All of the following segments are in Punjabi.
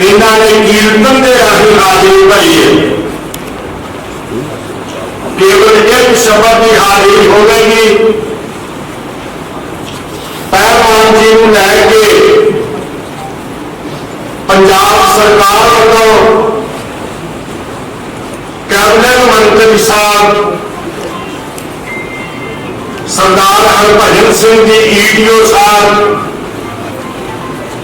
ਇਹਨਾਂ ਨੇ ਕੀਰਤਨ ਦੇ ਰਾਹੀਂ ਹਾਜ਼ਰੀ ਭਰੀ ਹੈ ਕੇਵਲ ਇੱਕ ਸ਼ਬਦ ਦੀ ਹਾਜ਼ਰੀ ਹੋਵੇਗੀ ਪਹਿਲਵਾਨ ਜੀ ਨੂੰ ਲੈ ਕੇ ਪੰਜਾਬ ਸਰਕਾਰ ਵੱਲੋਂ ਕੈਬਨਿਟ ਮੰਤਰੀ ਸਾਹਿਬ ਸਰਦਾਰ ਹਰਭਜਨ ਸਿੰਘ ਜੀ ਈਡੀਓ ਸਾਹਿਬ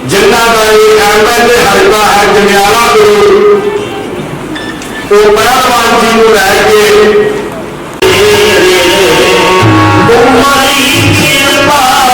ਜਿਨ੍ਹਾਂ ਦਾ ਇਹ ਐਮਐਲਏ ਹਲਕਾ ਹੈ ਜੰਡਿਆਲਾ ਗੁਰੂ ਉਹ ਪਹਿਲਵਾਨ ਜੀ ਨੂੰ ਲੈ ਕੇ ਤੁਮਾਰੀ ਕਿਰਪਾ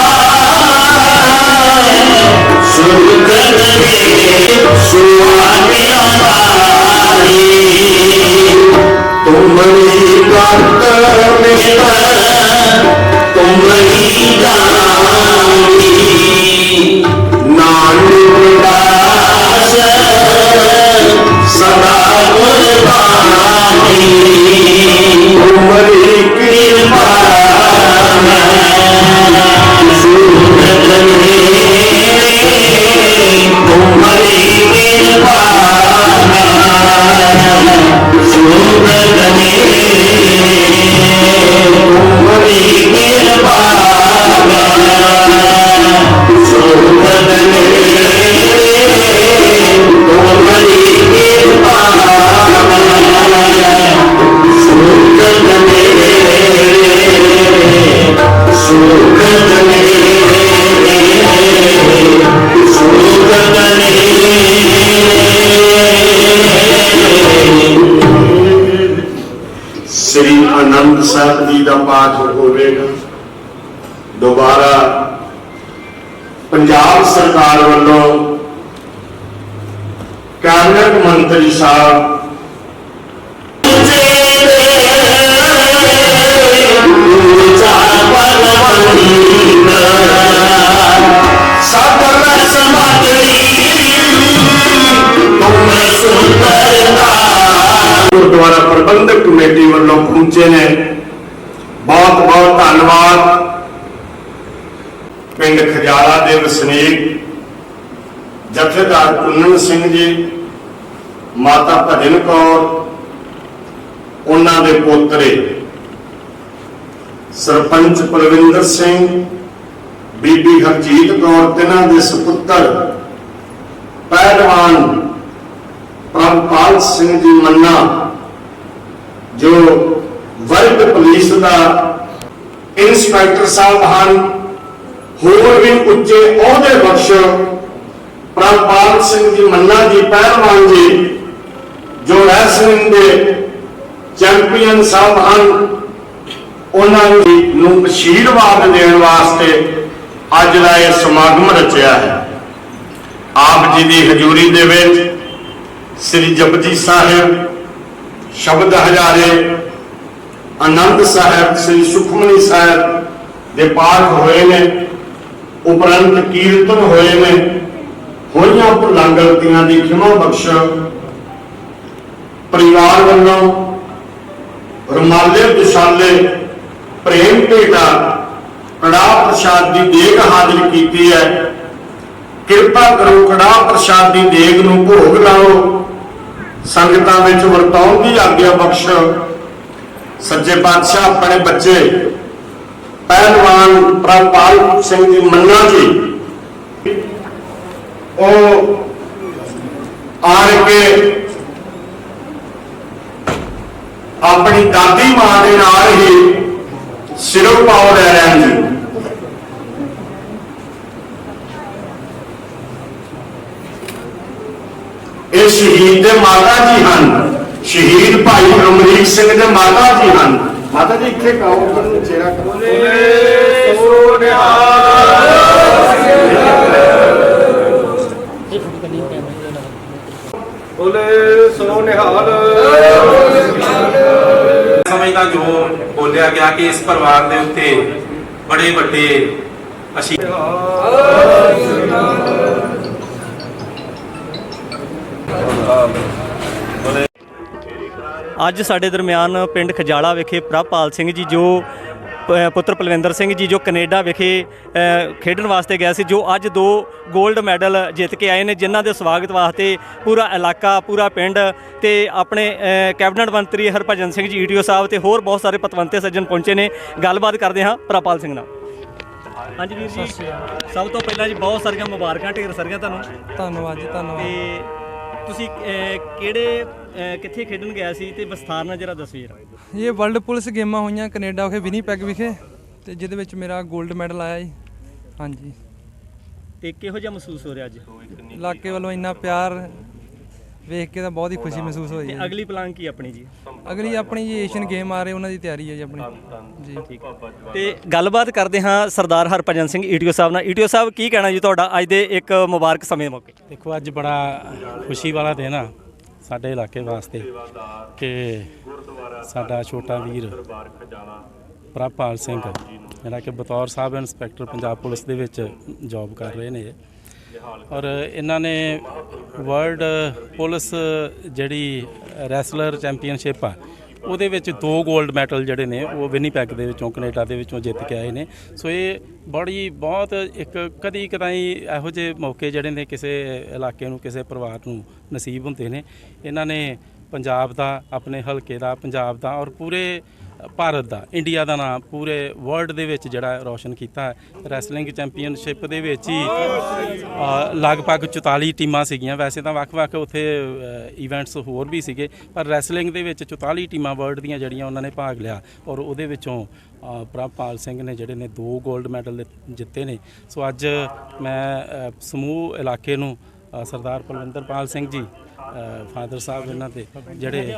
ਕੈਬਨਿਟ ਮੰਤਰੀ ਸਾਹਿਬ। ਗੁਰਦੁਆਰਾ ਪ੍ਰਬੰਧਕ ਕਮੇਟੀ ਵੱਲੋਂ ਪਹੁੰਚੇ ਨੇ। ਬਹੁਤ ਬਹੁਤ ਧੰਨਵਾਦ। ਪਿੰਡ ਖਜਾਲਾ ਦੇ ਵਸਨੀਕ ਜਥੇਦਾਰ ਕੁੰਨਨ ਸਿੰਘ ਜੀ, ਮਾਤਾ ਭਜਨ ਕੌਰ, ਉਹਨਾਂ ਦੇ ਪੋਤਰੇ ਸਰਪੰਚ ਪਰਵਿੰਦਰ ਸਿੰਘ, ਬੀਬੀ ਹਰਜੀਤ ਕੌਰ, ਤਿੰਨਾਂ ਦੇ ਸੁਪੁੱਤਰ ਪਹਿਲਵਾਨ ਪ੍ਰਭਪਾਲ ਸਿੰਘ ਜੀ ਮੰਨਾ, ਜੋ ਵਰਲਡ ਪੁਲਿਸ ਦਾ ਇੰਸਪੈਕਟਰ ਸਾਹਿਬ ਹਨ, ਹੋਰ ਵੀ ਉੱਚੇ ਅਹੁਦੇ ਬਖਸ਼ ਪ੍ਰਭਪਾਲ ਸਿੰਘ ਜੀ ਮੰਨਾ ਜੀ, ਪਹਿਲਵਾਨ ਜੀ, ਜੋ ਰੈਸਲਿੰਗ ਦੇ ਚੈਂਪੀਅਨ ਸਾਹਿਬ ਹਨ, ਉਹਨਾਂ ਨੂੰ ਅਸ਼ੀਰਵਾਦ ਦੇਣ ਵਾਸਤੇ ਅੱਜ ਦਾ ਇਹ ਸਮਾਗਮ ਰਚਿਆ ਹੈ। ਆਪ ਜੀ ਦੀ ਹਜ਼ੂਰੀ ਦੇ ਵਿੱਚ ਸ੍ਰੀ ਜਪਜੀ ਸਾਹਿਬ ਸ਼ਬਦ ਹਜ਼ਾਰੇ ਆਨੰਦ ਸਾਹਿਬ, ਸ੍ਰੀ ਸੁਖਮਨੀ ਸਾਹਿਬ ਦੇ ਪਾਠ ਹੋਏ ਨੇ, ਉਪਰੰਤ ਕੀਰਤਨ ਹੋਏ ਨੇ। ਹੋਈਆਂ ਭੁੱਲਾਂ ਗਲਤੀਆਂ ਦੀ ਖਿਮਾ ਬਖਸ਼ ਪਰਿਵਾਰ ਵੱਲੋਂ ਰੁਮਾਲੇ ਵਿਸ਼ਾਲੇ ਪ੍ਰੇਮ ਭੇਟਾ, ਕੜਾਹ ਪ੍ਰਸ਼ਾਦ ਦੀ ਦੇਗ ਹਾਜ਼ਰ ਕੀਤੀ ਹੈ। ਕਿਰਪਾ ਕਰੋ ਕੜਾਹ ਪ੍ਰਸ਼ਾਦ ਦੀ ਦੇਗ ਨੂੰ ਭੋਗ ਲਾਓ। ਸੰਗਤਾਂ ਵਿੱਚ ਵਰਤਾਉਣ ਦੀ ਆਗਿਆ ਬਖਸ਼। ਸੱਜੇ ਪਾਤਸ਼ਾਹ, ਆਪਣੇ ਬੱਚੇ, ਪਹਿਲਵਾਨ ਪ੍ਰਭਪਾਲ ਸਿੰਘ ਜੀ ਮੰਨਾ ਜੀ ਉਹ ਆਣ ਕੇ ਆਪਣੀ ਦਾਦੀ ਮਾਂ ਦੇ ਨਾਲ ਹੀ ਸਿਰੋਂ ਪਾਉ ਲੈ ਰਹੇ ਹਨ ਜੀ ਇਹ ਸ਼ਹੀਦ ਦੇ ਮਾਤਾ ਜੀ ਹਨ। ਸ਼ਹੀਦ ਭਾਈ ਅਮਰੀਕ ਸਿੰਘ ਦੇ ਮਾਤਾ ਜੀ ਹਨ। ਮਾਤਾ ਜੀ ਇੱਥੇ ਕਾਓ ਕਰਨ ਚਿਹਰਾ ਕਰੋ ਸੋ ਨਿਹਾਲ। ਸਮਝਦਾ ਜੋ ਬੋਲਿਆ ਗਿਆ ਕਿ ਇਸ ਪਰਿਵਾਰ ਦੇ ਉੱਤੇ ਬੜੇ ਵੱਡੇ ਅਸ਼ੀ ਅੱਜ ਸਾਡੇ ਦਰਮਿਆਨ ਪਿੰਡ ਖਜਾਲਾ ਵਿਖੇ ਪ੍ਰਭਪਾਲ ਸਿੰਘ ਜੀ ਜੋ ਪੁੱਤਰ ਪਲਵਿੰਦਰ ਸਿੰਘ ਜੀ ਜੋ ਕੈਨੇਡਾ ਵਿਖੇ ਖੇਡਣ ਵਾਸਤੇ ਗਿਆ ਸੀ ਜੋ ਅੱਜ ਦੋ 골ਡ ਮੈਡਲ ਜਿੱਤ ਕੇ ਆਏ ਨੇ ਜਿਨ੍ਹਾਂ ਦੇ ਸਵਾਗਤ ਵਾਸਤੇ ਪੂਰਾ ਇਲਾਕਾ ਪੂਰਾ ਪਿੰਡ ਤੇ ਆਪਣੇ ਕੈਬਨਿਟ ਮੰਤਰੀ ਹਰਭਜਨ ਸਿੰਘ ਜੀ ਈਟੀਓ ਸਾਹਿਬ ਤੇ ਹੋਰ ਬਹੁਤ ਸਾਰੇ ਪਤਵੰਤੇ ਸੱਜਣ ਪਹੁੰਚੇ ਨੇ। ਗੱਲਬਾਤ ਕਰਦੇ ਹਾਂ ਪ੍ਰਪਾਲ ਸਿੰਘ ਨਾਲ। ਹਾਂਜੀ ਵੀਰ ਜੀ ਸਭ ਤੋਂ ਪਹਿਲਾਂ ਜੀ ਬਹੁਤ ਸਾਰੀਆਂ ਮੁਬਾਰਕਾਂ ਢੇਰ ਸਾਰੀਆਂ ਤੁਹਾਨੂੰ। ਧੰਨਵਾਦ ਜੀ ਧੰਨਵਾਦ। ਤੇ ਤੁਸੀਂ ਕਿਹੜੇ ਕਿੱਥੇ ਖੇਡਣ ਗਿਆ ਸੀ ਤੇ ਵਿਸਥਾਰ ਨਾਲ ਜਰਾ ਦੱਸੋ ਜਰਾ। ਇਹ ਵਰਲਡ ਪੁਲਿਸ ਗੇਮਾਂ ਹੋਈਆਂ ਕੈਨੇਡਾ ਵਿਖੇ ਵਿਨੀਪੈਗ ਵਿਖੇ ਤੇ ਜਿਹਦੇ ਵਿੱਚ ਮੇਰਾ 골ਡ ਮੈਡਲ ਆਇਆ ਜੀ। ਹਾਂਜੀ। ਤੇ ਕਿਹੋ ਜਿਹਾ ਮਹਿਸੂਸ ਹੋ ਰਿਹਾ ਅੱਜ? ਇਲਾਕੇ ਵੱਲੋਂ ਇੰਨਾ ਪਿਆਰ ਵੇਖ ਕੇ ਤਾਂ ਬਹੁਤ ਹੀ ਖੁਸ਼ੀ ਮਹਿਸੂਸ ਹੋਈ ਤੇ ਅਗਲੀ ਪਲਾਨ ਕੀ ਆਪਣੀ ਜੀ? ਅਗਲੀ ਆਪਣੀ ਜੀ ਏਸ਼ੀਅਨ ਗੇਮ ਆ ਰਹੇ ਉਹਨਾਂ ਦੀ ਤਿਆਰੀ ਹੈ ਜੀ ਆਪਣੀ। ਜੀ। ਠੀਕ ਤੇ ਗੱਲਬਾਤ ਕਰਦੇ ਹਾਂ ਸਰਦਾਰ ਹਰਭਜਨ ਸਿੰਘ ਈਟੀਓ ਸਾਹਿਬ ਨਾਲ। ਈਟੀਓ ਸਾਹਿਬ ਕੀ ਕਹਿਣਾ ਜੀ ਤੁਹਾਡਾ ਅੱਜ ਦੇ ਇੱਕ ਮੁਬਾਰਕ ਸਮੇਂ ਮੌਕੇ? ਦੇਖੋ ਅੱਜ ਬੜਾ ਖੁਸ਼ੀ ਵਾਲਾ ਦਿਨ ਆ। ਸਾਡੇ ਇਲਾਕੇ ਵਾਸਤੇ ਕਿ ਸਾਡਾ ਛੋਟਾ ਵੀਰ ਪ੍ਰਭਪਾਲ ਸਿੰਘ, ਜਿਹੜਾ ਕਿ ਬਤੌਰ ਸਾਹਿਬ ਇੰਸਪੈਕਟਰ ਪੰਜਾਬ ਪੁਲਿਸ ਦੇ ਵਿੱਚ ਜੌਬ ਕਰ ਰਹੇ ਨੇ। ਔਰ ਇਹਨਾਂ ਨੇ ਵਰਲਡ ਪੁਲਿਸ ਜਿਹੜੀ ਰੈਸਲਰ ਚੈਂਪੀਅਨਸ਼ਿਪ ਆ ਉਹਦੇ ਵਿੱਚ ਦੋ 골ਡ ਮੈਡਲ ਜਿਹੜੇ ਨੇ, ਉਹ ਵਿਨੀਪੈਗ ਦੇ ਵਿੱਚੋਂ, ਕੈਨੇਡਾ ਦੇ ਵਿੱਚੋਂ ਜਿੱਤ ਕੇ ਆਏ ਨੇ। ਸੋ ਇਹ ਬੜੀ, ਬਹੁਤ ਇੱਕ ਕਦੀ ਕਦਾਈ ਇਹੋ ਜਿਹੇ ਮੌਕੇ ਜਿਹੜੇ ਨੇ ਕਿਸੇ ਇਲਾਕੇ ਨੂੰ, ਕਿਸੇ ਪਰਿਵਾਰ ਨੂੰ ਨਸੀਬ ਹੁੰਦੇ ਨੇ। ਇਹਨਾਂ ਨੇ ਪੰਜਾਬ ਦਾ, ਆਪਣੇ ਹਲਕੇ ਦਾ, ਪੰਜਾਬ ਦਾ ਔਰ ਪੂਰੇ ਭਾਰਤ ਦਾ। ਇੰਡੀਆ ਦਾ ਨਾਮ ਪੂਰੇ ਵਰਲਡ ਦੇ ਵਿੱਚ ਜਿਹੜਾ ਰੌਸ਼ਨ ਕੀਤਾ ਹੈ। ਰੈਸਲਿੰਗ ਚੈਂਪੀਅਨਸ਼ਿਪ ਦੇ ਵਿੱਚ ਹੀ ਲਗਭਗ 44 ਟੀਮਾਂ ਸੀਗੀਆਂ। ਵੈਸੇ ਤਾਂ ਵੱਖ-ਵੱਖ ਉੱਥੇ ਇਵੈਂਟਸ ਹੋਰ ਵੀ ਸੀਗੇ, ਪਰ ਰੈਸਲਿੰਗ ਦੇ ਵਿੱਚ 44 ਟੀਮਾਂ ਵਰਲਡ ਦੀਆਂ ਜਿਹੜੀਆਂ ਉਹਨਾਂ ਨੇ ਭਾਗ ਲਿਆ। ਔਰ ਉਹਦੇ ਵਿੱਚੋਂ ਪ੍ਰਭਪਾਲ ਸਿੰਘ ਨੇ ਜਿਹੜੇ ਨੇ ਦੋ 골ਡ ਮੈਡਲ ਜਿੱਤੇ ਨੇ। ਸੋ ਅੱਜ ਮੈਂ ਸਮੂਹ ਇਲਾਕੇ ਨੂੰ ਸਰਦਾਰ ਪਲਵਿੰਦਰਪਾਲ ਸਿੰਘ ਜੀ ਫਾਦਰ ਸਾਹਿਬ ਇਹਨਾਂ ਦੇ ਜਿਹੜੇ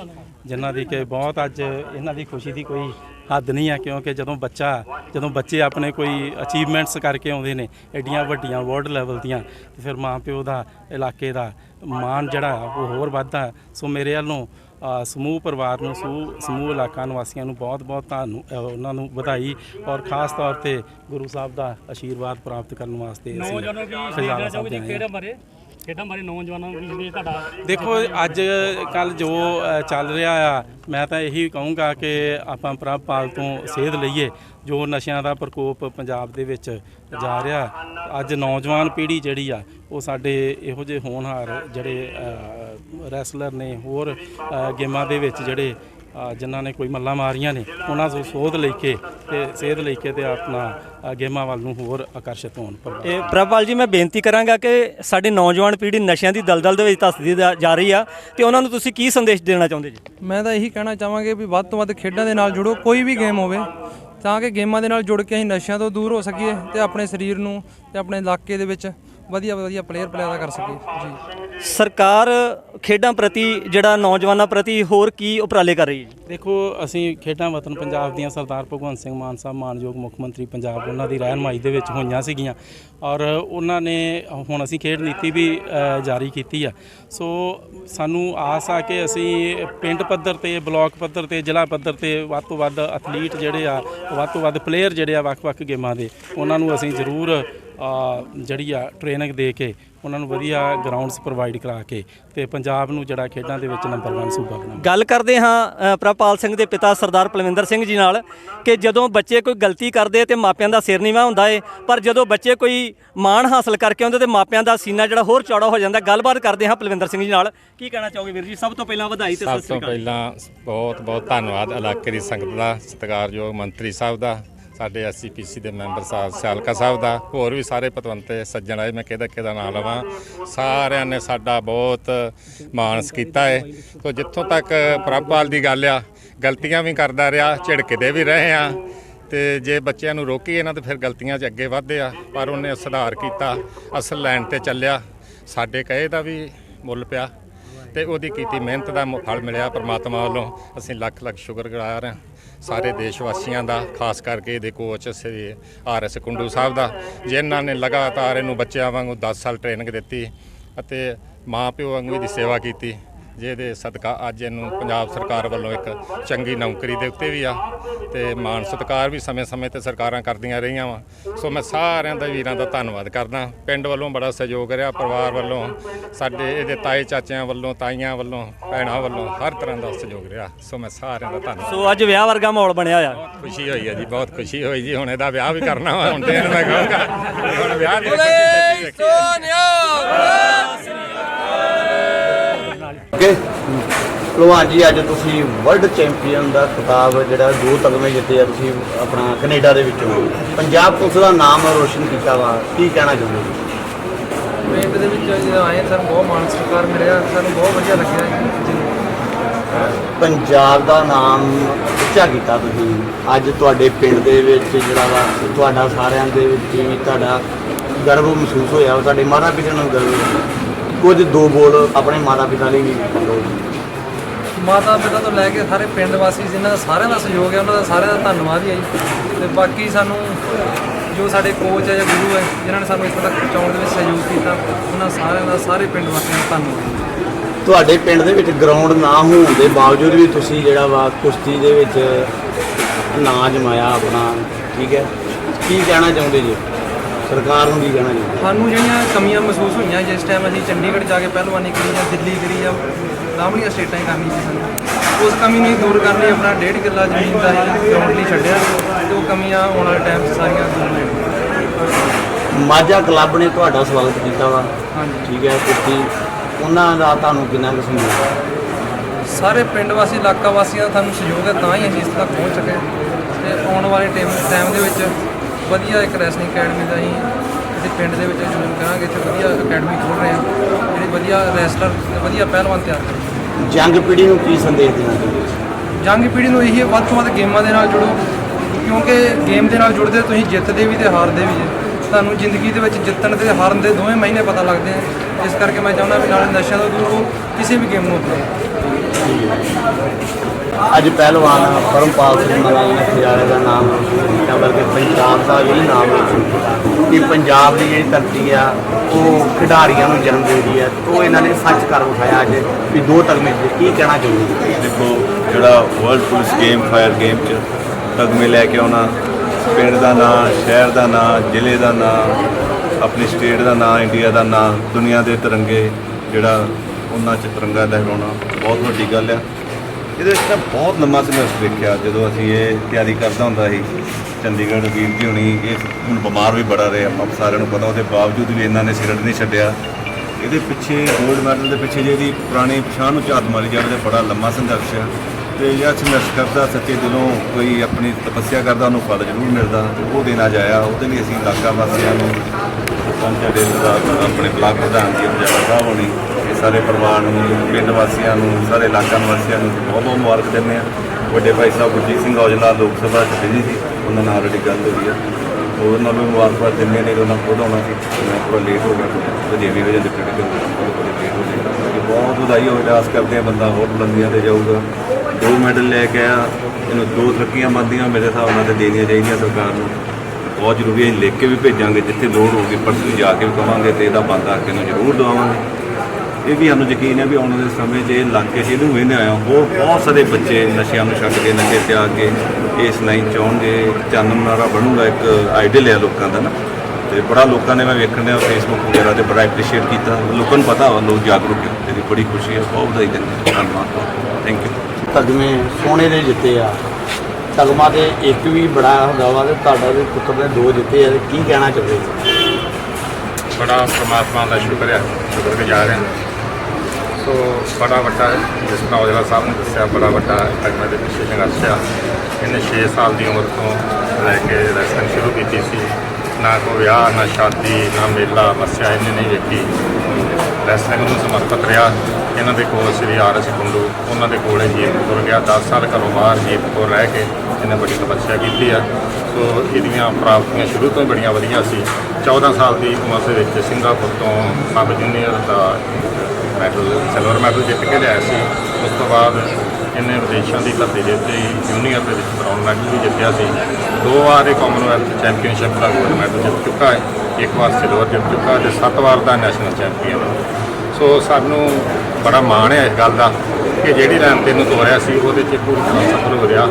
ਜਿਨ੍ਹਾਂ ਦੀ ਕਿ ਬਹੁਤ ਅੱਜ ਇਹਨਾਂ ਦੀ ਖੁਸ਼ੀ ਦੀ ਕੋਈ ਹੱਦ ਨਹੀਂ ਹੈ ਕਿਉਂਕਿ ਜਦੋਂ ਬੱਚਾ ਜਦੋਂ ਬੱਚੇ ਆਪਣੇ ਕੋਈ ਅਚੀਵਮੈਂਟਸ ਕਰਕੇ ਆਉਂਦੇ ਨੇ ਐਡੀਆਂ ਵੱਡੀਆਂ ਵਰਲਡ ਲੈਵਲ ਦੀਆਂ ਤੇ ਫਿਰ ਮਾਂ ਪਿਓ ਦਾ ਇਲਾਕੇ ਦਾ ਮਾਣ ਜਿਹੜਾ ਉਹ ਹੋਰ ਵੱਧਦਾ ਸੋ ਮੇਰੇ ਵੱਲੋਂ ਸਮੂਹ ਪਰਿਵਾਰ ਨੂੰ ਸਮੂਹ ਸਮੂਹ ਇਲਾਕਾ ਨਿਵਾਸੀਆਂ ਨੂੰ ਬਹੁਤ ਬਹੁਤ ਤੁਹਾਨੂੰ ਉਹਨਾਂ ਨੂੰ ਵਧਾਈ ਔਰ ਖਾਸ ਤੌਰ ਤੇ ਗੁਰੂ ਸਾਹਿਬ ਦਾ ਆਸ਼ੀਰਵਾਦ ਪ੍ਰਾਪਤ ਕਰਨ ਵਾਸਤੇ ਅਸੀਂ ਖਜ਼ਾਨਾ ਸਾਹਿਬ ਦੇ ਆਏ ਹਾਂ। ਖੇਡਾਂ ਬਾਰੇ ਨੌਜਵਾਨਾਂ ਨੂੰ ਵੀ ਤੁਹਾਡਾ? ਦੇਖੋ, ਅੱਜ ਕੱਲ ਜੋ ਚੱਲ ਰਿਹਾ ਆ, ਮੈਂ ਤਾਂ ਇਹੀ ਕਹੂੰਗਾ ਕਿ ਆਪਾਂ ਪ੍ਰਭਪਾਲ ਤੋਂ ਸੇਧ ਲਈਏ, ਜੋ ਨਸ਼ਿਆਂ ਦਾ ਪ੍ਰਕੋਪ ਪੰਜਾਬ ਦੇ ਵਿੱਚ ਜਾ ਰਿਹਾ। ਅੱਜ ਨੌਜਵਾਨ ਪੀੜ੍ਹੀ ਜਿਹੜੀ ਆ, ਉਹ ਸਾਡੇ ਇਹੋ ਜਿਹੇ ਹੋਣਹਾਰ ਜਿਹੜੇ ਰੈਸਲਰ ਨੇ ਹੋਰ ਗੇਮਾਂ ਦੇ ਵਿੱਚ ਜਿਹੜੇ ਜਿਨ੍ਹਾਂ ਨੇ ਕੋਈ ਮੱਲਾਂ ਮਾਰੀਆਂ ਨੇ ਉਹਨਾਂ ਤੋਂ ਸੋਧ ਲੈ ਕੇ ਤੇ ਸੇਧ ਲੈ ਕੇ ਤੇ ਆਪਣਾ ਗੇਮਾਂ ਵੱਲ ਨੂੰ ਹੋਰ ਆਕਰਸ਼ਿਤ ਹੋਣ ਪਰ ਇਹ ਪ੍ਰਭਪਾਲ ਜੀ ਮੈਂ ਬੇਨਤੀ ਕਰਾਂਗਾ ਕਿ ਸਾਡੀ ਨੌਜਵਾਨ ਪੀੜ੍ਹੀ ਨਸ਼ਿਆਂ ਦੀ ਦਲਦਲ ਦੇ ਵਿੱਚ ਧੱਸਦੀ ਜਾ- ਜਾ ਰਹੀ ਆ ਤੇ ਉਹਨਾਂ ਨੂੰ ਤੁਸੀਂ ਕੀ ਸੰਦੇਸ਼ ਦੇਣਾ ਚਾਹੁੰਦੇ ਜੀ? ਮੈਂ ਤਾਂ ਇਹੀ ਕਹਿਣਾ ਚਾਹਾਂਗੇ ਵੀ ਵੱਧ ਤੋਂ ਵੱਧ ਖੇਡਾਂ ਦੇ ਨਾਲ ਜੁੜੋ ਕੋਈ ਵੀ ਗੇਮ ਹੋਵੇ ਤਾਂ ਕਿ ਗੇਮਾਂ ਦੇ ਨਾਲ ਜੁੜ ਕੇ ਅਸੀਂ ਨਸ਼ਿਆਂ ਤੋਂ ਦੂਰ ਹੋ ਸਕੀਏ ਤੇ ਆਪਣੇ ਸਰੀਰ ਨੂੰ ਤੇ ਆਪਣੇ ਇਲਾਕੇ ਦੇ ਵਿੱਚ ਵਧੀਆ ਵਧੀਆ ਪਲੇਅਰ ਪੈਦਾ ਕਰ ਸਕੀਏ। ਜੀ। ਸਰਕਾਰ ਖੇਡਾਂ ਪ੍ਰਤੀ ਜਿਹੜਾ ਨੌਜਵਾਨਾਂ ਪ੍ਰਤੀ ਹੋਰ ਕੀ ਉਪਰਾਲੇ ਕਰ ਰਹੀ ਹੈ? ਦੇਖੋ ਅਸੀਂ ਖੇਡਾਂ ਵਤਨ ਪੰਜਾਬ ਦੀਆਂ ਸਰਦਾਰ ਭਗਵੰਤ ਸਿੰਘ ਮਾਨ ਸਾਹਿਬ ਮਾਨਯੋਗ ਮੁੱਖ ਮੰਤਰੀ ਪੰਜਾਬ ਉਹਨਾਂ ਦੀ ਰਹਿਨਮਾਈ ਦੇ ਵਿੱਚ ਹੋਈਆਂ ਸੀਗੀਆਂ ਔਰ ਉਹਨਾਂ ਨੇ ਹੁਣ ਅਸੀਂ ਖੇਡ ਨੀਤੀ ਵੀ ਅ, ਜਾਰੀ ਕੀਤੀ ਆ। ਸੋ ਸਾਨੂੰ ਆਸ ਆ ਕਿ ਅਸੀਂ ਪਿੰਡ ਪੱਧਰ ਤੇ ਬਲਾਕ ਪੱਧਰ ਤੇ ਜ਼ਿਲ੍ਹਾ ਪੱਧਰ ਤੇ ਵੱਧ ਤੋਂ ਵੱਧ ਐਥਲੀਟ ਜਿਹੜੇ ਆ ਵੱਧ ਤੋਂ ਵੱਧ ਪਲੇਅਰ ਜਿਹੜੇ ਆ ਵੱਖ-ਵੱਖ ਗੇਮਾਂ ਦੇ ਉਹਨਾਂ ਨੂੰ ਅਸੀਂ ਜ਼ਰੂਰ ਜਿਹੜੀ ਆ ਟ੍ਰੇਨਿੰਗ ਦੇ ਕੇ ਉਹਨਾਂ ਨੂੰ ਵਧੀਆ ਗਰਾਊਂਡਸ ਪ੍ਰੋਵਾਈਡ ਕਰਾ ਕੇ ਤੇ ਪੰਜਾਬ ਨੂੰ ਜਿਹੜਾ ਖੇਡਾਂ ਦੇ ਵਿੱਚ ਨੰਬਰ 1 ਸੂਬਾ ਬਣਾਉਣਾ। ਗੱਲ ਕਰਦੇ ਹਾਂ ਪ੍ਰਭਪਾਲ ਸਿੰਘ ਦੇ ਪਿਤਾ ਸਰਦਾਰ ਪਲਵਿੰਦਰ ਸਿੰਘ ਜੀ ਨਾਲ ਕਿ ਜਦੋਂ ਬੱਚੇ ਕੋਈ ਗਲਤੀ ਕਰਦੇ ਤੇ ਮਾਪਿਆਂ ਦਾ ਸਿਰ ਨੀਵਾਂ ਹੁੰਦਾ ਏ ਪਰ ਜਦੋਂ ਬੱਚੇ ਕੋਈ ਮਾਣ ਹਾਸਲ ਕਰਕੇ ਆਉਂਦੇ ਤੇ ਮਾਪਿਆਂ ਦਾ ਸੀਨਾ ਜਿਹੜਾ ਹੋਰ ਚੌੜਾ ਹੋ ਜਾਂਦਾ ਗੱਲਬਾਤ ਕਰਦੇ ਹਾਂ ਪਲਵਿੰਦਰ ਸਿੰਘ ਜੀ ਨਾਲ। ਕੀ ਕਹਿਣਾ ਚਾਹੋਗੇ ਵੀਰ ਜੀ? ਸਭ ਤੋਂ ਪਹਿਲਾਂ ਵਧਾਈ ਤੇ ਸਤਿ ਸਭ ਸ੍ਰੀ ਤੋਂ ਅਕਾਲ ਪਹਿਲਾਂ ਬਹੁਤ ਬਹੁਤ ਧੰਨਵਾਦ ਇਲਾਕੇ ਦੀ ਸੰਗਤ ਦਾ ਸਤਿਕਾਰਯੋਗ ਮੰਤਰੀ ਸਾਹਿਬ ਦਾ ਸਾਡੇ ਐਸਸੀਪੀਸੀ ਦੇ ਮੈਂਬਰ ਸਾਹਿਬ, ਸਿਆਲਕਾ ਸਾਹਿਬ ਦਾ, ਹੋਰ ਵੀ ਸਾਰੇ ਪਤਵੰਤੇ, ਸੱਜਣ ਆਏ, ਮੈਂ ਕਿਹਦਾ ਕਿਹਦਾ ਨਾਂ ਲਵਾਂ। ਸਾਰਿਆਂ ਨੇ ਸਾਡਾ ਬਹੁਤ ਮਾਣਸ ਕੀਤਾ ਹੈ ਸੋ ਜਿੱਥੋਂ ਤੱਕ ਪ੍ਰਭਪਾਲ ਦੀ ਗੱਲ ਆ, ਗਲਤੀਆਂ ਵੀ ਕਰਦਾ ਰਿਹਾ ਝਿੜਕਦੇ ਵੀ ਰਹੇ ਆ। ਤੇ ਜੇ ਬੱਚਿਆਂ ਨੂੰ ਰੋਕੀਏ ਨਾ, ਤਾਂ ਫਿਰ ਗਲਤੀਆਂ 'ਚ ਅੱਗੇ ਵਧਦੇ ਆ। ਪਰ ਉਹਨੇ ਸੁਧਾਰ ਕੀਤਾ, ਅਸਲ ਲਾਈਨ ਤੇ ਚੱਲਿਆ। ਸਾਡੇ ਕਹੇ ਦਾ ਵੀ ਮੁੱਲ ਪਿਆ। ਤੇ ਉਹਦੀ ਕੀਤੀ ਮਿਹਨਤ ਦਾ ਫਲ ਮਿਲਿਆ ਪ੍ਰਮਾਤਮਾ ਵੱਲੋਂ। ਅਸੀਂ ਲੱਖ ਲੱਖ ਸ਼ੁਕਰਗੁਜ਼ਾਰ ਹਾਂ। ਸਾਰੇ ਦੇਸ਼ ਵਾਸੀਆਂ ਦਾ, ਖਾਸ ਕਰਕੇ ਇਹਦੇ coach Shri R S Kundu ਸਾਹਿਬ ਦਾ, ਜਿਨ੍ਹਾਂ ਨੇ ਲਗਾਤਾਰ ਇਹਨੂੰ ਬੱਚਿਆਂ ਵਾਂਗੂ 10 ਸਾਲ ਟ੍ਰੇਨਿੰਗ ਦਿੱਤੀ ਅਤੇ ਮਾਂ ਪਿਓ ਵਾਂਗੂ ਇਹਦੀ ਸੇਵਾ ਕੀਤੀ। ਜਿਹਦੇ ਸਦਕਾ ਅੱਜ ਇਹਨੂੰ ਪੰਜਾਬ ਸਰਕਾਰ ਵੱਲੋਂ ਇੱਕ ਚੰਗੀ ਨੌਕਰੀ ਦੇ ਉੱਤੇ ਵੀ ਆ ਤੇ ਮਾਣ ਸਤਿਕਾਰ ਵੀ ਸਮੇਂ-ਸਮੇਂ ਤੇ ਸਰਕਾਰਾਂ ਕਰਦੀਆਂ ਰਹੀਆਂ ਵਾ। ਸੋ ਮੈਂ ਸਾਰਿਆਂ ਦਾ ਵੀਰਾਂ ਦਾ ਧੰਨਵਾਦ ਕਰਦਾ। ਪਿੰਡ ਵੱਲੋਂ ਬੜਾ ਸਹਿਯੋਗ ਰਿਹਾ ਪਰਿਵਾਰ ਵੱਲੋਂ ਸਾਡੇ ਇਹਦੇ ਤਾਏ ਚਾਚਿਆਂ ਵੱਲੋਂ ਤਾਈਆਂ ਵੱਲੋਂ ਭੈਣਾਂ ਵੱਲੋਂ ਹਰ ਤਰ੍ਹਾਂ ਦਾ ਸਹਿਯੋਗ ਰਿਹਾ। ਸੋ ਮੈਂ ਸਾਰਿਆਂ ਦਾ ਧੰਨਵਾਦ। ਸੋ ਅੱਜ ਵਿਆਹ ਵਰਗਾ ਮਾਹੌਲ ਬਣਿਆ ਹੋਇਆ। ਖੁਸ਼ੀ ਹੋਈ ਹੈ ਜੀ ਬਹੁਤ ਖੁਸ਼ੀ ਹੋਈ ਜੀ। ਹੁਣ ਇਹਦਾ ਵਿਆਹ ਵੀ ਕਰਨਾ ਵਾ ਹੁਣ ਤੇ ਮੈਂ ਕਹਾਂਗਾ ਹੁਣ ਵਿਆਹ ਦੀ ਖੁਸ਼ੀ ਦੇਖੀ ਓਕੇ। ਭਲਵਾਨ ਜੀ ਅੱਜ ਤੁਸੀਂ ਵਰਲਡ ਚੈਂਪੀਅਨ ਦਾ ਖਿਤਾਬ ਜਿਹੜਾ ਦੋ ਤਗਮੇ ਜਿੱਤੇ ਆ ਤੁਸੀਂ ਆਪਣਾ ਕੈਨੇਡਾ ਦੇ ਵਿੱਚੋਂ। ਪੰਜਾਬ ਪੁਲਿਸ ਦਾ ਨਾਮ ਰੋਸ਼ਨ ਕੀਤਾ ਵਾ ਕੀ ਕਹਿਣਾ ਚਾਹੁੰਦੇ ਹੋ? ਪਿੰਡ ਦੇ ਵਿੱਚ ਜਦੋਂ ਆਏ ਸਾਨੂੰ ਬਹੁਤ ਮਾਣ ਸਤਿਕਾਰ ਮਿਲਿਆ ਸਾਨੂੰ ਬਹੁਤ ਵਧੀਆ ਲੱਗਿਆ ਜੀ। ਪੰਜਾਬ ਦਾ ਨਾਮ ਉੱਚਾ ਕੀਤਾ ਤੁਸੀਂ। ਅੱਜ ਤੁਹਾਡੇ ਪਿੰਡ ਦੇ ਵਿੱਚ ਜਿਹੜਾ ਵਾ ਤੁਹਾਡਾ ਸਾਰਿਆਂ ਦੇ ਵਿੱਚ ਤੁਹਾਡਾ ਗਰਵ ਮਹਿਸੂਸ ਹੋਇਆ ਵਾ, ਤੁਹਾਡੇ ਮਾਤਾ ਪਿਤਾ ਨੂੰ ਗਰਵ ਕੁਝ ਦੋ ਬੋਲ ਆਪਣੇ ਮਾਤਾ ਪਿਤਾ ਲਈ ਵੀ ਕਰੋ ਮਾਤਾ ਪਿਤਾ ਤੋਂ ਲੈ ਕੇ ਸਾਰੇ ਪਿੰਡ ਵਾਸੀ ਜਿਨ੍ਹਾਂ ਦਾ ਸਾਰਿਆਂ ਦਾ ਸਹਿਯੋਗ ਹੈ ਉਹਨਾਂ ਦਾ ਸਾਰਿਆਂ ਦਾ ਧੰਨਵਾਦ ਹੀ ਹੈ ਜੀ। ਤੇ ਬਾਕੀ ਸਾਨੂੰ ਜੋ ਸਾਡੇ ਕੋਚ ਹੈ ਜਾਂ ਗੁਰੂ ਹੈ ਜਿਨ੍ਹਾਂ ਨੇ ਸਾਨੂੰ ਇੱਥੇ ਤੱਕ ਪਹੁੰਚਾਉਣ ਦੇ ਵਿੱਚ ਸਹਿਯੋਗ ਕੀਤਾ ਉਹਨਾਂ ਸਾਰਿਆਂ ਦਾ ਸਾਰੇ ਪਿੰਡ ਵਾਸੀਆਂ ਦਾ ਧੰਨਵਾਦ ਤੁਹਾਡੇ ਪਿੰਡ ਦੇ ਵਿੱਚ ਗਰਾਊਂਡ ਨਾ ਹੋਣ ਦੇ ਬਾਵਜੂਦ ਵੀ ਤੁਸੀਂ ਜਿਹੜਾ ਵਾ ਕੁਸ਼ਤੀ ਦੇ ਵਿੱਚ ਨਾਂ ਜਮਾਇਆ ਆਪਣਾ ਠੀਕ ਹੈ? ਕੀ ਕਹਿਣਾ ਚਾਹੁੰਦੇ ਜੀ? ਸਰਕਾਰ ਨੂੰ ਕੀ ਕਹਿਣਾ ਚਾਹੁੰਦੇ ਸਾਨੂੰ ਜਿਹੜੀਆਂ ਕਮੀਆਂ ਮਹਿਸੂਸ ਹੋਈਆਂ ਜਿਸ ਟਾਈਮ ਅਸੀਂ ਚੰਡੀਗੜ੍ਹ ਜਾ ਕੇ ਪਹਿਲਵਾਨੀ ਕਰੀ ਜਾਂ ਦਿੱਲੀ ਕਰੀ ਜਾਂ ਲਾਹਮਣੀਆਂ ਸਟੇਟਾਂ ਹੀ ਕਰਨੀ ਸੀ ਸਾਨੂੰ। ਉਸ ਕਮੀ ਨੂੰ ਦੂਰ ਕਰਨ ਲਈ ਆਪਣਾ ਡੇਢ ਕਿੱਲਾ ਜ਼ਮੀਨ ਦਾ ਹੀ ਗਰਾਊਂਡ ਲਈ ਛੱਡਿਆ ਤੇ ਉਹ ਕਮੀਆਂ ਆਉਣ ਵਾਲੇ ਟਾਈਮ 'ਚ ਸਾਰੀਆਂ ਦੂਰ ਹੋਣਗੀਆਂ ਮਾਝਾ ਕਲੱਬ ਨੇ ਤੁਹਾਡਾ ਸਵਾਗਤ ਕੀਤਾ ਵਾ। ਹਾਂਜੀ। ਠੀਕ ਹੈ ਕੁਸ਼ਤੀ ਉਹਨਾਂ ਦਾ ਤੁਹਾਨੂੰ ਕਿੰਨਾ ਕੁ ਸਹਿਯੋਗ? ਸਾਰੇ ਪਿੰਡ ਵਾਸੀ ਇਲਾਕਾ ਵਾਸੀਆਂ ਦਾ ਤੁਹਾਨੂੰ ਸਹਿਯੋਗ ਹੈ ਤਾਂ ਹੀ ਅਸੀਂ ਇਸ ਤੱਕ ਪਹੁੰਚ ਸਕੇ ਤੇ ਆਉਣ ਵਾਲੇ ਟਾਈਮ ਦੇ ਵਿੱਚ ਵਧੀਆ ਇੱਕ ਰੈਸਲਿੰਗ ਅਕੈਡਮੀ ਦਾ ਅਸੀਂ ਇੱਥੇ ਪਿੰਡ ਦੇ ਵਿੱਚ ਜੁਆਇਨ ਕਰਾਂਗੇ ਇੱਥੇ ਵਧੀਆ ਅਕੈਡਮੀ ਖੋਲ ਰਹੇ ਹਾਂ ਜਿਹੜੀ ਵਧੀਆ ਰੈਸਲਰ ਵਧੀਆ ਪਹਿਲਵਾਨ ਤਿਆਰ ਕਰੇ। ਜੰਗ ਪੀੜ੍ਹੀ ਨੂੰ ਕੀ ਸੰਦੇਸ਼ ਦੇਣਾ ਚਾਹੁੰਦੇ ਹੋ? ਜੰਗ ਪੀੜ੍ਹੀ ਨੂੰ ਇਹੀ ਹੈ ਵੱਧ ਤੋਂ ਵੱਧ ਗੇਮਾਂ ਦੇ ਨਾਲ ਜੁੜੋ ਕਿਉਂਕਿ ਗੇਮ ਦੇ ਨਾਲ ਜੁੜਦੇ ਤੁਸੀਂ ਜਿੱਤਦੇ ਵੀ ਤੇ ਹਾਰਦੇ ਵੀ ਜੇ। ਤੁਹਾਨੂੰ ਜ਼ਿੰਦਗੀ ਦੇ ਵਿੱਚ ਜਿੱਤਣ ਤੇ ਹਾਰਨ ਦੇ ਦੋਵੇਂ ਮਹੀਨੇ ਪਤਾ ਲੱਗਦੇ ਆ। ਇਸ ਕਰਕੇ ਮੈਂ ਚਾਹੁੰਦਾ ਵੀ ਨਾਲੇ ਨਸ਼ਿਆਂ ਤੋਂ ਦੂਰ ਹੋ ਕਿਸੇ ਵੀ ਗੇਮ ਨੂੰ ਅਪਣਾਓ ਅੱਜ ਪਹਿਲਵਾਨ ਪਰਮਪਾਲ ਸਿੰਘ ਮਲਾਈ ਨੇ ਖਿਆਲੇ ਦਾ ਨਾਮ ਰੋਸ਼ਨ ਕੀਤਾ, ਬਲਕਿ ਪੰਜਾਬ ਦਾ ਵੀ ਨਾਮ ਰੋਸ਼ਨ ਕੀਤਾ। ਕਿ ਪੰਜਾਬ ਦੀ ਜਿਹੜੀ ਧਰਤੀ ਆ, ਉਹ ਖਿਡਾਰੀਆਂ ਨੂੰ ਜਨਮ ਦਿੰਦੀ ਹੈ ਉਹ ਇਹਨਾਂ ਨੇ ਸੱਚ ਕਰ ਵਿਖਾਇਆ ਅੱਜ ਵੀ ਦੋ ਤਗਮੇ ਜਿੱਤੇ ਕੀ ਕਹਿਣਾ ਚਾਹੁੰਦੇ ਦੇਖੋ, ਜਿਹੜਾ world police game fire game ਚ ਤਗਮੇ ਲੈ ਕੇ ਆਉਣਾ, ਪਿੰਡ ਦਾ ਨਾਂ, ਸ਼ਹਿਰ ਦਾ ਨਾਂ, ਜ਼ਿਲ੍ਹੇ ਦਾ ਨਾਂ, ਆਪਣੀ ਸਟੇਟ ਦਾ ਨਾਂ ਇੰਡੀਆ ਦਾ ਨਾਂ, ਦੁਨੀਆ ਦੇ ਤਿਰੰਗੇ ਜਿਹੜਾ ਉਹਨਾਂ ਚ ਤਿਰੰਗਾ ਲਹਿਰਾਉਣਾ ਬਹੁਤ ਵੱਡੀ ਗੱਲ ਆ। ਇਹਦੇ ਵਿੱਚ ਤਾਂ ਬਹੁਤ ਲੰਮਾ ਸੰਘਰਸ਼ ਦੇਖਿਆ ਜਦੋਂ ਅਸੀਂ ਇਹ ਤਿਆਰੀ ਕਰਦਾ ਹੁੰਦਾ ਸੀ, ਚੰਡੀਗੜ੍ਹ ਵੀਰ ਜੀ ਹੁਣੀ, ਇਹ ਹੁਣ ਬਿਮਾਰ ਵੀ ਬੜਾ ਰਹੇ ਆਪਾਂ ਸਾਰਿਆਂ ਨੂੰ ਪਤਾ, ਉਹਦੇ ਬਾਵਜੂਦ ਵੀ ਇਹਨਾਂ ਨੇ ਸਿਰੜ ਨਹੀਂ ਛੱਡਿਆ। ਇਹਦੇ ਪਿੱਛੇ ਗੋਲਡ ਮੈਡਲ ਦੇ ਪਿੱਛੇ ਜੇ ਇਹਦੀ ਪੁਰਾਣੀ ਪਛਾਣ ਨੂੰ ਝਾਤ ਮਾਰੀ ਜਾਵੇ, ਤੇ ਬੜਾ ਲੰਮਾ ਸੰਘਰਸ਼ ਆ। ਤੇ ਜਿਹੜਾ ਸੰਘਰਸ਼ ਕਰਦਾ, ਸੱਚੇ ਦਿਲੋਂ ਕੋਈ ਆਪਣੀ ਤਪੱਸਿਆ ਕਰਦਾ, ਉਹਨੂੰ ਫਲ ਜ਼ਰੂਰ ਮਿਲਦਾ ਉਹ ਦਿਨ ਅੱਜ ਆਇਆ ਉਹਦੇ ਲਈ ਅਸੀਂ ਇਲਾਕਾ ਵਾਸੀਆਂ ਨੂੰ ਪੰਚਾਇਤ ਦੇ ਸਰਦਾਰ ਆਪਣੇ ਬਲਾਕ ਪ੍ਰਧਾਨ ਜੀ ਅਬਜਾਲਾ ਸਾਹਿਬ ਹੋਣੀ ਸਾਰੇ ਪਰਿਵਾਰ ਨੂੰ, ਪਿੰਡ ਵਾਸੀਆਂ ਨੂੰ, ਸਾਰੇ ਇਲਾਕਾ ਨਿਵਾਸੀਆਂ ਨੂੰ ਬਹੁਤ ਬਹੁਤ ਮੁਬਾਰਕ ਦਿੰਦੇ ਆ ਵੱਡੇ ਭਾਈ ਸਾਹਿਬ ਗੁਰਜੀਤ ਸਿੰਘ ਔਜਲਾ ਲੋਕ ਸਭਾ ਚ ਬਿਜ਼ੀ ਸੀ, ਉਹਨਾਂ ਨਾਲ ਆਲਰੇਡੀ ਗੱਲ ਹੋਈ ਆ। ਹੋਰ ਨਾਲ ਵੀ ਮੁਬਾਰਕਬਾਦ ਦਿੰਦੇ ਨੇ ਉਹਨਾਂ ਖੁਦ ਆਉਣਾ ਸੀ। ਮੈਂ ਥੋੜਾ ਲੇਟ ਹੋ ਗਿਆ ਵਜੇ ਵੀ ਵਜੇ ਦਿੱਤੇ ਲੇਟ ਹੋ ਗਈ ਬਹੁਤ ਵਧਾਈ ਹੋਵੇ ਆਸ ਕਰਦੇ ਆ ਬੰਦਾ ਹੋਰ ਬੁਲੰਦੀਆਂ ਤੇ ਜਾਊਗਾ। ਦੋ ਮੈਡਲ ਲੈ ਕੇ ਆ ਇਹਨੂੰ ਦੋ ਤਰੱਕੀਆਂ ਮੰਦੀਆਂ ਮੇਰੇ ਹਿਸਾਬ ਨਾਲ ਤੇ ਦੇਣੀਆਂ ਚਾਹੀਦੀਆਂ ਸਰਕਾਰ ਨੂੰ। ਬਹੁਤ ਜ਼ਰੂਰੀ ਹੈ, ਅਸੀਂ ਲਿਖ ਕੇ ਵੀ ਭੇਜਾਂਗੇ, ਜਿੱਥੇ ਲੋੜ ਹੋਊਗੀ, ਪਰਸੋਂ ਜਾ ਕੇ ਵੀ ਕਵਾਂਗੇ, ਤੇ ਇਹਦਾ ਬੰਦਾ ਕੇ ਨੂੰ ਜ਼ਰੂਰ ਦਵਾਵਾਂਗੇ। ਇਹ ਵੀ ਸਾਨੂੰ ਯਕੀਨ ਹੈ ਵੀ ਆਉਣ ਵਾਲੇ ਸਮੇਂ 'ਚ ਇਹ ਇਲਾਕੇ 'ਚ ਇਹਨੂੰ ਵੇਨੇ ਆਇਆ ਹੋਰ ਬਹੁਤ ਸਾਰੇ ਬੱਚੇ ਨਸ਼ਿਆਂ ਨੂੰ ਛੱਡ ਕੇ ਨਸ਼ੇ ਤਿਆਗ ਕੇ ਇਸ ਲਾਈਨ 'ਚ ਆਉਣਗੇ। ਚਾਨਣ ਮੁਨਾਰਾ ਬਣੂਗਾ ਇੱਕ ਆਈਡਲ ਹੈ ਲੋਕਾਂ ਦਾ ਨਾ। ਤੇ ਬੜਾ ਲੋਕਾਂ ਨੇ ਮੈਂ ਵੇਖਣ ਡਿਆ ਫੇਸਬੁੱਕ ਵਗੈਰਾ ਤੇ ਬੜਾ ਐਪਰੀਸ਼ੀਏਟ ਕੀਤਾ। ਲੋਕਾਂ ਨੂੰ ਪਤਾ ਵਾ ਲੋਕ ਜਾਗਰੂਕ ਹੈ ਇਹਦੀ ਬੜੀ ਖੁਸ਼ੀ ਹੈ। ਬਹੁਤ ਵਧਾਈ ਦਿੰਦੇ ਧੰਨਵਾਦ। ਥੈਂਕ ਯੂ ਤਗਮੇ ਸੋਨੇ ਦੇ ਜਿੱਤੇ ਆ। ਤਗਮਾ ਤੇ ਇੱਕ ਵੀ ਬੜਾ ਹੁੰਦਾ ਵਾ ਤੇ ਤੁਹਾਡਾ ਦੇ ਪੁੱਤਰ ਨੇ ਦੋ ਜਿੱਤੇ ਆ ਤੇ ਕੀ ਕਹਿਣਾ ਚਾਹੁੰਦੇ? ਬੜਾ ਪ੍ਰਮਾਤਮਾ ਦਾ ਸ਼ੁਕਰ ਹੈ। ਸ਼ੁਕਰਗੁਜ਼ਾਰ ਹਾਂ। ਸੋ ਬੜਾ ਵੱਡਾ ਜਿਸ ਤਰ੍ਹਾਂ ਔਜਲਾ ਸਾਹਿਬ ਨੇ ਦੱਸਿਆ, ਬੜਾ ਵੱਡਾ ਤਗਮੇ ਦੇ ਪਿੱਛੇ ਸੰਘਰਸ਼ ਆ ਇਹਨੇ 6 ਸਾਲ ਦੀ ਉਮਰ ਤੋਂ ਲੈ ਕੇ ਰੈਸਲਿੰਗ ਸ਼ੁਰੂ ਕੀਤੀ ਸੀ। ਨਾ ਕੋਈ ਵਿਆਹ, ਨਾ ਸ਼ਾਦੀ, ਨਾ ਮੇਲਾ ਮੱਸਿਆ ਇਹਨੇ ਨਹੀਂ ਵੇਖੀ। ਰੈਸਲਿੰਗ ਨੂੰ ਸਮਰਪਿਤ ਰਿਹਾ। ਇਹਨਾਂ ਦੇ ਕੋਲ ਸ੍ਰੀ ਆਰ ਐਸ ਕੁੰਡੂ, ਉਹਨਾਂ ਦੇ ਕੋਲ ਜੀਪਪੁਰ ਗਿਆ। 10 ਸਾਲ ਘਰੋਂ ਬਾਹਰ ਜੀਪਪੁਰ ਰਹਿ ਕੇ ਇਹਨੇ ਬੜੀ ਤਪੱਸਿਆ ਕੀਤੀ ਆ। ਸੋ ਇਹਦੀਆਂ ਪ੍ਰਾਪਤੀਆਂ ਸ਼ੁਰੂ ਤੋਂ ਹੀ ਬੜੀਆਂ ਵਧੀਆ ਸੀ। 14 ਸਾਲ ਦੀ ਉਮਰ ਦੇ ਵਿੱਚ ਸਿੰਗਾਪੁਰ ਤੋਂ ਸਬ ਜੂਨੀਅਰ ਦਾ ਮੈਡਲ ਸਿਲਵਰ ਮੈਡਲ ਜਿੱਤ ਕੇ ਲਿਆਇਆ ਸੀ। ਉਸ ਤੋਂ ਬਾਅਦ ਇਹਨੇ ਵਿਦੇਸ਼ਾਂ ਦੀ ਧਰਤੀ ਦੇ ਉੱਤੇ ਜੂਨੀਅਰ ਦੇ ਵਿੱਚ ਬ੍ਰਾਊਨ ਮੈਡਲ ਵੀ ਜਿੱਤਿਆ ਸੀ। ਦੋ ਵਾਰ ਇਹ ਕਾਮਨਵੈਲਥ ਚੈਂਪੀਅਨਸ਼ਿਪ ਦਾ ਗੋਲਡ ਮੈਡਲ ਜਿੱਤ ਚੁੱਕਾ ਹੈ। ਇੱਕ ਵਾਰ ਸਿਲਵਰ ਜਿੱਤ ਚੁੱਕਾ ਹੈ ਤੇ ਸੱਤ ਵਾਰ ਦਾ ਨੈਸ਼ਨਲ ਚੈਂਪੀਅਨ ਸੋ ਸਾਨੂੰ ਬੜਾ ਮਾਣ ਹੈ ਇਸ ਗੱਲ ਦਾ ਕਿ ਜਿਹੜੀ ਲਾਈਨ ਤੇ ਨੂੰ ਤੋਰਿਆ ਸੀ, ਉਹਦੇ 'ਚ ਪੂਰੀ ਤਰ੍ਹਾਂ ਸਫਲ ਹੋ ਰਿਹਾ।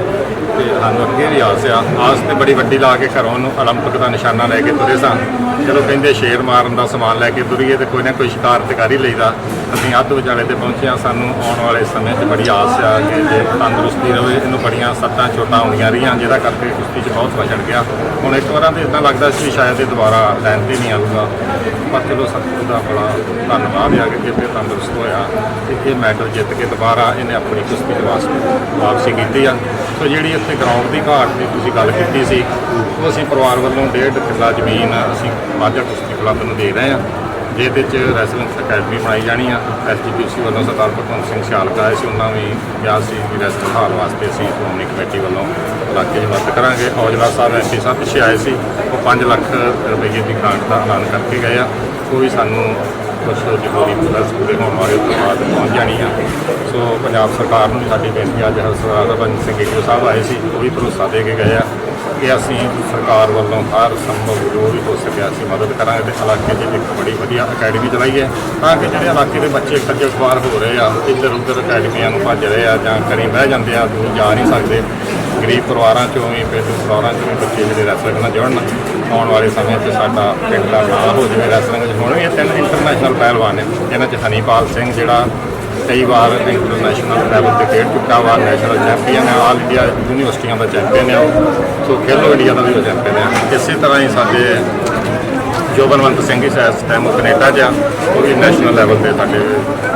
ਤੇ ਸਾਨੂੰ ਅੱਗੇ ਵੀ ਆਸ ਆ ਆਸ ਤੇ ਬੜੀ ਵੱਡੀ ਲਾ ਕੇ ਘਰੋਂ ਨੂੰ 올림픽 ਦਾ ਨਿਸ਼ਾਨਾ ਲੈ ਕੇ ਤੁਰੇ ਸਾਂ ਚਲੋ ਕਹਿੰਦੇ ਸ਼ੇਰ ਮਾਰਨ ਦਾ ਸਮਾਨ ਲੈ ਕੇ ਤੁਰੀਏ ਤੇ ਕੋਈ ਨਾ ਕੋਈ ਸ਼ਿਕਾਰ ਤੇ ਕਰ ਹੀ ਲਈਦਾ ਅਸੀਂ ਅੱਧ ਵਿਚਾਲੇ ਤੇ ਪਹੁੰਚੇ ਹਾਂ ਸਾਨੂੰ ਆਉਣ ਵਾਲੇ ਸਮੇਂ 'ਚ ਬੜੀ ਆਸ ਆ ਕਿ ਜੇ ਤੰਦਰੁਸਤੀ ਰਵੇ ਇਹਨੂੰ ਬੜੀਆਂ ਸੱਟਾਂ ਚੋਟਾਂ ਆਉਂਦੀਆਂ ਰਹੀਆਂ ਜਿਹਦਾ ਕਰਕੇ ਕੁਸ਼ਤੀ 'ਚ ਬਹੁਤ ਵਜੜ ਗਿਆ ਹੁਣ ਇੱਕ ਵਾਰਾਂ ਤੇ ਇਦਾਂ ਲੱਗਦਾ ਸੀ ਵੀ ਸ਼ਾਇਦ ਇਹ ਦੁਬਾਰਾ ਲਾਈਨ ਤੇ ਨਹੀਂ ਆਊਗਾ ਪਰ ਚਲੋ ਸਤਿਗੁਰੂ ਦਾ ਬੜਾ ਧੰਨਵਾਦ ਆ ਕਿ ਜੇ ਫਿਰ ਤੰਦਰੁਸਤ ਹੋਇਆ ਤੇ ਇਹ ਮੈਡਲ ਜਿੱਤ ਕੇ ਦੁਬਾਰਾ ਇਹਨੇ ਆਪਣੀ ਕੁਸ਼ਤੀ ਦੇ ਵਾਸਤੇ ਵਾਪਸੀ ਕੀਤੀ ਆ ਸੋ ਜਿਹੜੀ ਇੱਥੇ ਗਰਾਊਂਡ ਦੀ ਘਾਟ ਦੀ ਤੁਸੀਂ ਗੱਲ ਕੀਤੀ ਸੀ, ਉਹ ਅਸੀਂ ਪਰਿਵਾਰ ਵੱਲੋਂ ਡੇਢ ਕਿੱਲਾ ਜ਼ਮੀਨ ਅਸੀਂ ਮਾਝਾ ਕੁਸ਼ਤੀ ਕਲੱਬ ਨੂੰ ਦੇ ਰਹੇ ਹਾਂ, ਜਿਹਦੇ ਚ ਰੈਸਲਿੰਗ ਅਕੈਡਮੀ ਬਣਾਈ ਜਾਣੀ ਆ। ਐਸਜੀਪੀਸੀ ਵੱਲੋਂ ਸਰਦਾਰ ਭਗਵੰਤ ਸਿੰਘ ਸਿਆਲਕਾ ਆਏ ਸੀ, ਉਹਨਾਂ ਵੀ ਕਿਹਾ ਸੀ ਵੀ ਰੈਸਲਿੰਗ ਹਾਲ ਵਾਸਤੇ ਅਸੀਂ ਸ਼੍ਰੋਮਣੀ ਕਮੇਟੀ ਵੱਲੋਂ ਇਲਾਕੇ 'ਚ ਮਦਦ ਕਰਾਂਗੇ। ਔਜਲਾ ਸਾਹਿਬ ਐਮਪੀ ਸਾਹਿਬ ਪਿੱਛੇ ਆਏ ਸੀ, ਉਹ 5 ਲੱਖ ਰੁਪਏ ਦੀ ਗ੍ਰਾਂਟ ਦਾ ਐਲਾਨ ਕਰਕੇ ਗਏ ਆ। ਉਹ ਵੀ ਸਾਨੂੰ ਕੁਝ ਜ਼ਰੂਰੀ ਪ੍ਰੋਸੈਸ ਪੂਰੇ ਹੋਣ ਵਾਲੇ ਤੋਂ ਬਾਅਦ ਪਹੁੰਚ ਜਾਣੀ ਆ। ਸੋ ਪੰਜਾਬ ਸਰਕਾਰ ਨੂੰ ਵੀ ਸਾਡੀ ਬੇਨਤੀ ਅੱਜ ਸਰਦਾਰ ਹਰਬੰਸ ਸਿੰਘ ਏਡੀਓ ਸਾਹਿਬ ਆਏ ਸੀ, ਉਹ ਵੀ ਭਰੋਸਾ ਦੇ ਕੇ ਗਏ ਆ ਕਿ ਅਸੀਂ ਸਰਕਾਰ ਵੱਲੋਂ ਹਰ ਸੰਭਵ ਜੋ ਵੀ ਹੋ ਸਕਿਆ ਅਸੀਂ ਮਦਦ ਕਰਾਂਗੇ ਤੇ ਇਲਾਕੇ 'ਚ ਇੱਕ ਬੜੀ ਵਧੀਆ ਅਕੈਡਮੀ ਚਲਾਈ ਹੈ ਤਾਂ ਕਿ ਜਿਹੜੇ ਇਲਾਕੇ ਦੇ ਬੱਚੇ ਖੱਜਲ ਖੁਆਰ ਹੋ ਰਹੇ ਆ, ਇੱਧਰ ਉੱਧਰ ਅਕੈਡਮੀਆਂ ਨੂੰ ਭੱਜ ਰਹੇ ਆ ਜਾਂ ਘਰੀ ਬਹਿ ਜਾਂਦੇ ਆ, ਦੂਰ ਜਾ ਨਹੀਂ ਸਕਦੇ, ਗਰੀਬ ਪਰਿਵਾਰਾਂ ਚੋਂ ਵੀ ਪੇਂਡੂ ਪਰਿਵਾਰਾਂ ਚੋਂ ਵੀ ਬੱਚੇ ਜਿਹੜੇ ਰੈਸਲਿੰਗ ਨਾਲ ਜੁੜਨ, ਆਉਣ ਵਾਲੇ ਸਮੇਂ 'ਚ ਸਾਡਾ ਪਿੰਡ ਦਾ ਨਾਂ ਹੋ ਜਾਵੇ ਰੈਸਲਿੰਗ 'ਚ ਹੁਣ ਵੀ ਇਹ ਤਿੰਨ ਇੰਟਰਨੈਸ਼ਨਲ ਪਹਿਲਵਾਨ ਨੇ ਇਹਨਾਂ 'ਚ ਹਨੀਪਾਲ ਸਿੰਘ ਜਿਹੜਾ ਕਈ ਵਾਰ ਇੰਟਰਨੈਸ਼ਨਲ ਲੈਵਲ ਤੇ ਖੇਡ ਚੁੱਕਾ ਵਾ ਨੈਸ਼ਨਲ ਚੈਂਪੀਅਨ ਹੈ ਆਲ ਇੰਡੀਆ ਯੂਨੀਵਰਸਿਟੀਆਂ ਦਾ ਚੈਂਪੀਅਨ ਹੈ ਸੋ ਖੇਲੋ ਇੰਡੀਆ ਦਾ ਵੀ ਉਹ ਚੈਂਪੀਅਨ ਹੈ। ਇਸੇ ਤਰ੍ਹਾਂ ਹੀ ਸਾਡੇ ਜੋਬਨਵੰਤ ਸਿੰਘ ਜੀ ਇਸ ਟਾਈਮ ਕੈਨੇਡਾ 'ਚ ਉਹ ਵੀ ਨੈਸ਼ਨਲ ਲੈਵਲ ਤੇ ਸਾਡੇ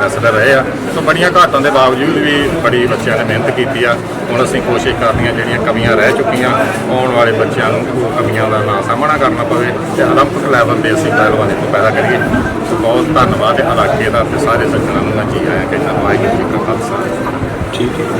ਰੈਸਲਰ ਰਹੇ ਆ। ਸੋ ਬੜੀਆਂ ਘਾਟਾਂ ਦੇ ਬਾਵਜੂਦ ਵੀ ਬੜੀ ਬੱਚਿਆਂ ਨੇ ਮਿਹਨਤ ਕੀਤੀ ਆ। ਹੁਣ ਅਸੀਂ ਕੋਸ਼ਿਸ਼ ਕਰਨੀਆਂ ਜਿਹੜੀਆਂ ਕਮੀਆਂ ਰਹਿ ਚੁੱਕੀਆਂ, ਆਉਣ ਵਾਲੇ ਬੱਚਿਆਂ ਨੂੰ ਉਹ ਕਮੀਆਂ ਦਾ ਨਾ ਸਾਹਮਣਾ ਕਰਨਾ ਪਵੇ ਤੇ ਅਲੰਪਿਕ ਲੈਵਲ ਤੇ ਅਸੀਂ ਪਹਿਲਵਾਨੀ ਤੋਂ ਪੈਦਾ ਕਰੀਏ। ਬਹੁਤ ਧੰਨਵਾਦ ਹੈ ਇਲਾਕੇ ਦਾ ਤੇ ਸਾਰੇ ਸੱਜਣਾਂ ਨੂੰ ਮੈਂ ਜੀ ਆਇਆਂ ਕਹਿੰਦਾ ਵਾਹਿਗੁਰੂ ਜੀ ਕਾ ਖਾਲਸਾ। ਠੀਕ ਹੈ।